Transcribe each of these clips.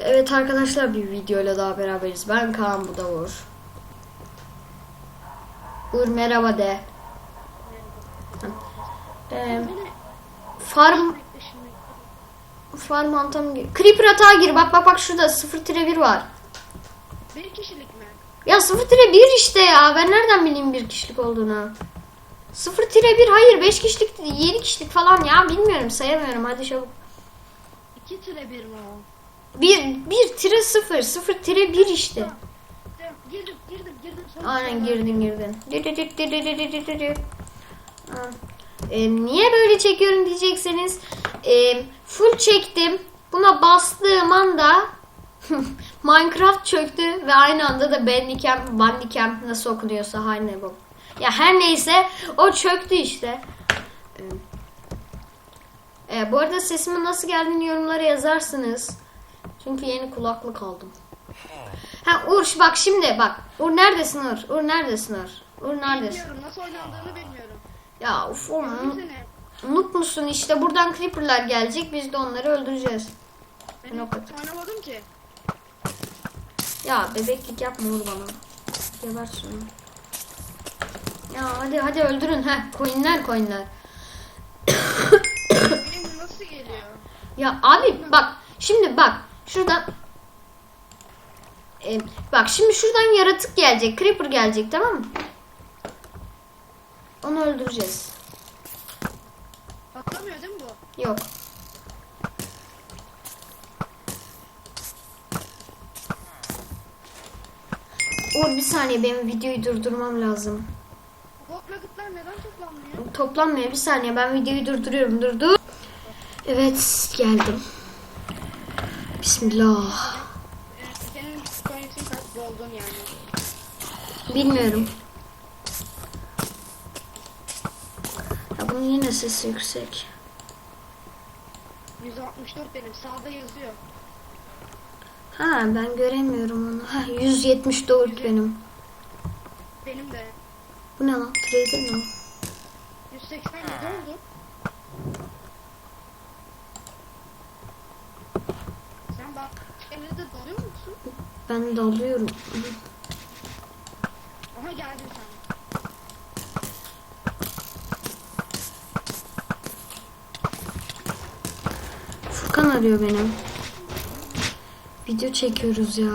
Evet arkadaşlar bir videoyla daha beraberiz. Ben Kaan bu da Uğur. Merhaba de. Ee, farm farm antam Creeper atağa gir. Bak bak bak şurada 0-1 var. Bir kişilik mi? Ya 0-1 işte ya. Ben nereden bileyim bir kişilik olduğunu? 0-1 hayır 5 kişilik 7 kişilik falan ya bilmiyorum sayamıyorum hadi çabuk. 2 tire 1 mi o? 1 1 tire 0 0 tire 1 işte. Girdim girdim girdim. Aynen girdin girdin. E, niye böyle çekiyorum diyecekseniz e, full çektim. Buna bastığım anda Minecraft çöktü ve aynı anda da Bandicamp, Bandicamp nasıl okunuyorsa her bu. Ya her neyse o çöktü işte. E, e bu arada sesimin nasıl geldiğini yorumlara yazarsınız. Çünkü yeni kulaklık aldım. Ha Uğur bak şimdi bak. Uğur neredesin Uğur? Uğur neredesin Uğur? Uğur neredesin? Bilmiyorum nasıl oynandığını bilmiyorum. Ya uf seni. Noob musun işte buradan creeperlar gelecek biz de onları öldüreceğiz. Ben oynamadım ki. Ya bebeklik yapma Uğur bana. Geber şunu. Ya hadi hadi öldürün ha. Coinler coinler. Benim nasıl geliyor? Ya abi bak şimdi bak şuradan Ee, bak şimdi şuradan yaratık gelecek. Creeper gelecek tamam mı? Onu öldüreceğiz. Patlamıyor değil mi bu? Yok. Uğur bir saniye benim videoyu durdurmam lazım. Nuggetlar neden toplanmıyor? Toplanmıyor bir saniye ben videoyu durduruyorum durdur. Evet geldim. Bismillah. Senin yani. Bilmiyorum. Ya bunun yine sesi yüksek. 164 benim sağda yazıyor. Ha ben göremiyorum onu. Ha 174 benim. Benim de. Bu ne lan? Trader mi? o? 187 oldu. Sen de dalıyor musun? Ben dalıyorum. Aha geldin sen. Furkan arıyor benim. Video çekiyoruz ya.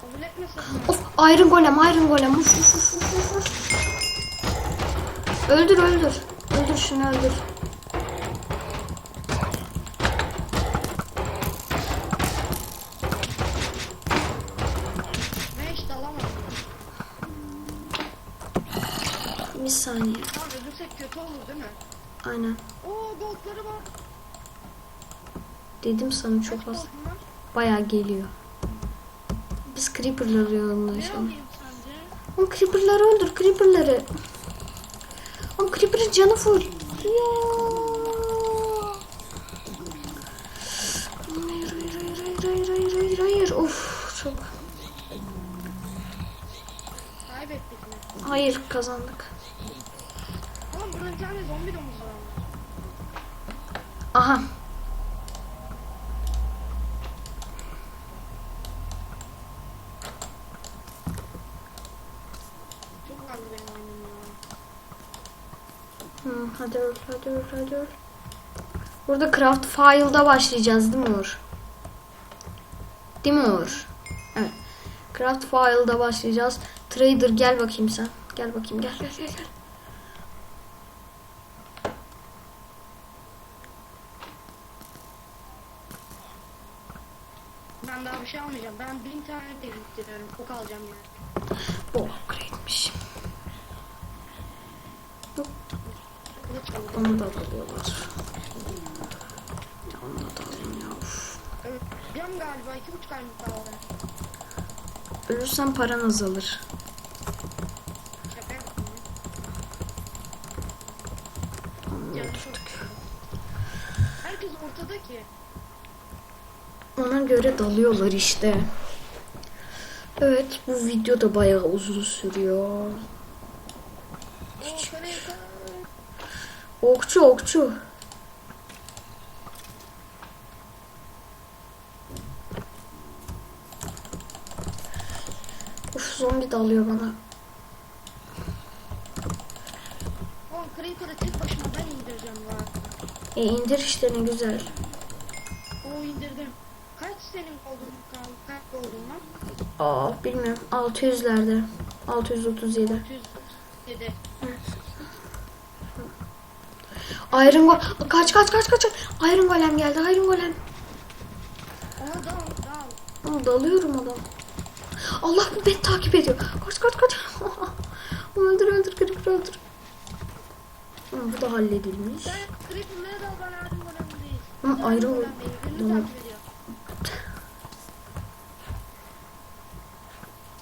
Kabul etme sakın. Of Iron Golem Iron Golem. Uf, uf, uf, uf, uf. Öldür öldür. Öldür şunu öldür. Bir saniye. Tamam öldürsek kötü olur değil mi? Aynen. Oo goldları var. Dedim sana çok az. Bayağı geliyor. Biz creeper'ları sence? Oğlum creeper'ları öldür creeper'ları. Oğlum creeper'ın canı full. Ya. Hayır hayır hayır hayır hayır hayır hayır. Of çok. Kaybettik mi? Hayır kazandık. Oğlum burada bir tane zombi domuz var. Aha. Çok vardı benim oyunum ya. Hı, hadi öl hadi öl hadi öl. Burada craft file'da başlayacağız değil mi Uğur? Değil mi Uğur? Evet. Craft file'da başlayacağız. Trader gel bakayım sen. Gel bakayım gel gel gel. gel. Ben bin tane tehdit ediyorum. Ok alacağım yani. Oh greatmiş. Onu da alıyorlar. Onu da alayım ya. Evet, biliyorum galiba iki buçuk ay mutlu Ölürsen paran azalır. Herkes ortada ki. Ona göre dalıyorlar işte. Evet bu video da bayağı uzun sürüyor. Okçu okçu. Uf zombi dalıyor bana. Creeper'ı tek başıma ben indireceğim lan. E indir işte ne güzel. O indirdim. Senin? Kaç lan? Aa bilmiyorum 600'lerde. 637. 107. Iron Go kaç kaç kaç kaç. Iron Golem geldi. Iron Golem. Ona dal dalıyorum adam. Allah bu beni takip ediyor. Kaç kaç kaç. öldür öldür kırık öldür. Hı, bu da halledilmiş. Sen Creeper'lara dal ben Iron Golem. Hı, Sen Iron Golem Golem. değil, Beni Tamam. takip ediyor.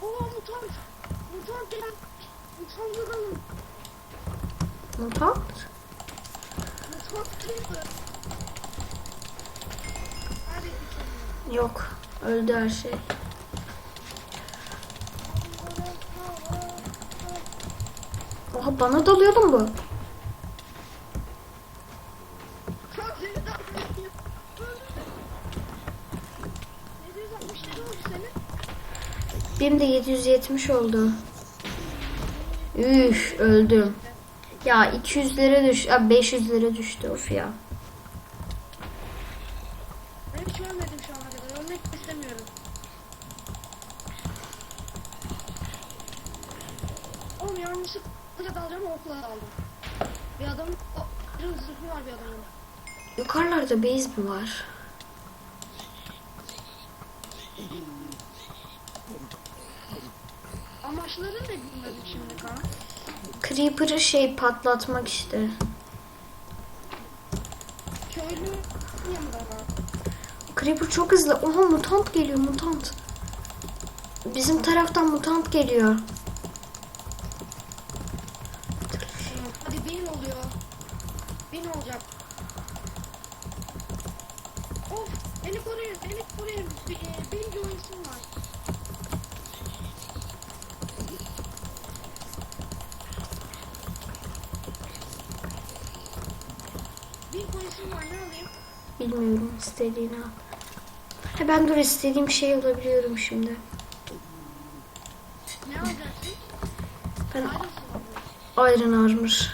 Oo mutant. Mutant gelen. Mutant vuralım. Hadi içelim. Yok. Öldü her şey. Oha bana dalıyordun bu. Kan seni takip ediyor. Ne diyorsun? 67 oldu senin. Benim de 770 oldu. Üf öldüm. Ya 200'lere düş, ha, 500'lere düştü of ya. Ben hiç ölmedim şu ana kadar. Ölmek istemiyorum. Oğlum yanlışlıkla dalacağım okula daldım. Bir adam... O, bir zırhı var bir adamın. Yukarılarda base mi var? Amaçları ne bilmedim şimdi kan. Creeper'ı şey patlatmak işte. Köylü. Creeper çok hızlı. Oha mutant geliyor mutant. Bizim taraftan mutant geliyor. Hadi bin oluyor. Bin olacak. Of beni koruyun beni koruyun. E, bin joinsim var. Bin coinsim var ne alayım? Bilmiyorum istediğini al. Ha ben dur istediğim şey alabiliyorum şimdi. Ne alacaksın? Ben. Iron Armor.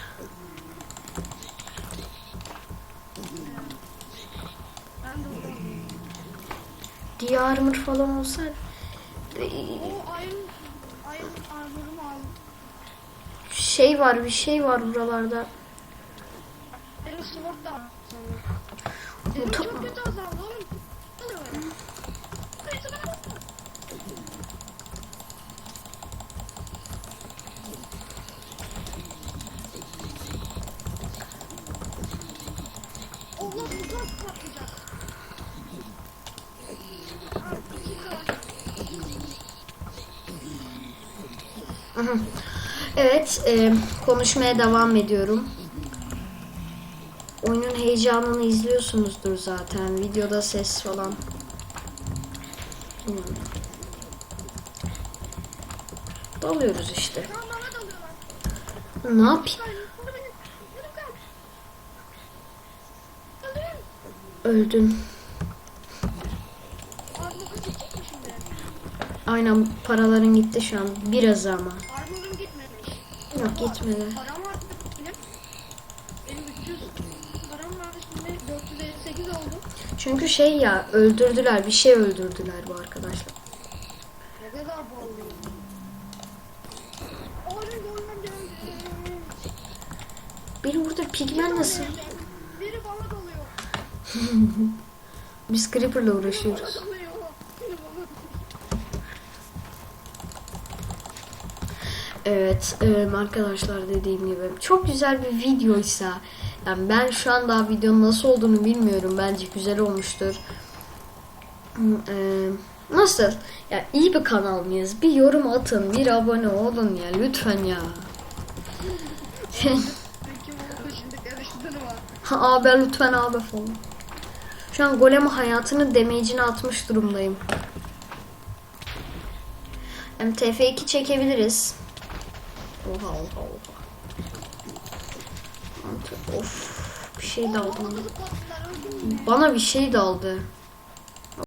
Diye armor falan olsa O iron, iron armorumu al. şey var bir şey var buralarda. Benim sword da. Evet, e, konuşmaya devam ediyorum. Oyunun heyecanını izliyorsunuzdur zaten. Videoda ses falan. Hmm. Dalıyoruz işte. Ne yapayım? Şimdi? Aynen paraların gitti şu an. Biraz ama. Yok gitmedi. Param vardı benim. Benim 300 param vardı şimdi 458 oldu. Çünkü şey ya öldürdüler. Bir şey öldürdüler bu arkadaşlar. Ne kadar. Benim burada pigmen nasıl? Biri bana dalıyor. Biz Creeper'la Biri uğraşıyoruz. Biri. Evet arkadaşlar dediğim gibi çok güzel bir videoysa yani ben şu an daha videonun nasıl olduğunu bilmiyorum bence güzel olmuştur. Hmm, e, nasıl? Ya iyi bir kanal mıyız? Bir yorum atın, bir abone olun ya lütfen ya. Ha, abi lütfen abi falan. Şu an golem hayatının damage'ini atmış durumdayım. Hem TF2 çekebiliriz. Oha oha oha. Of bir şey daldı. Mü? Bana bir şey daldı.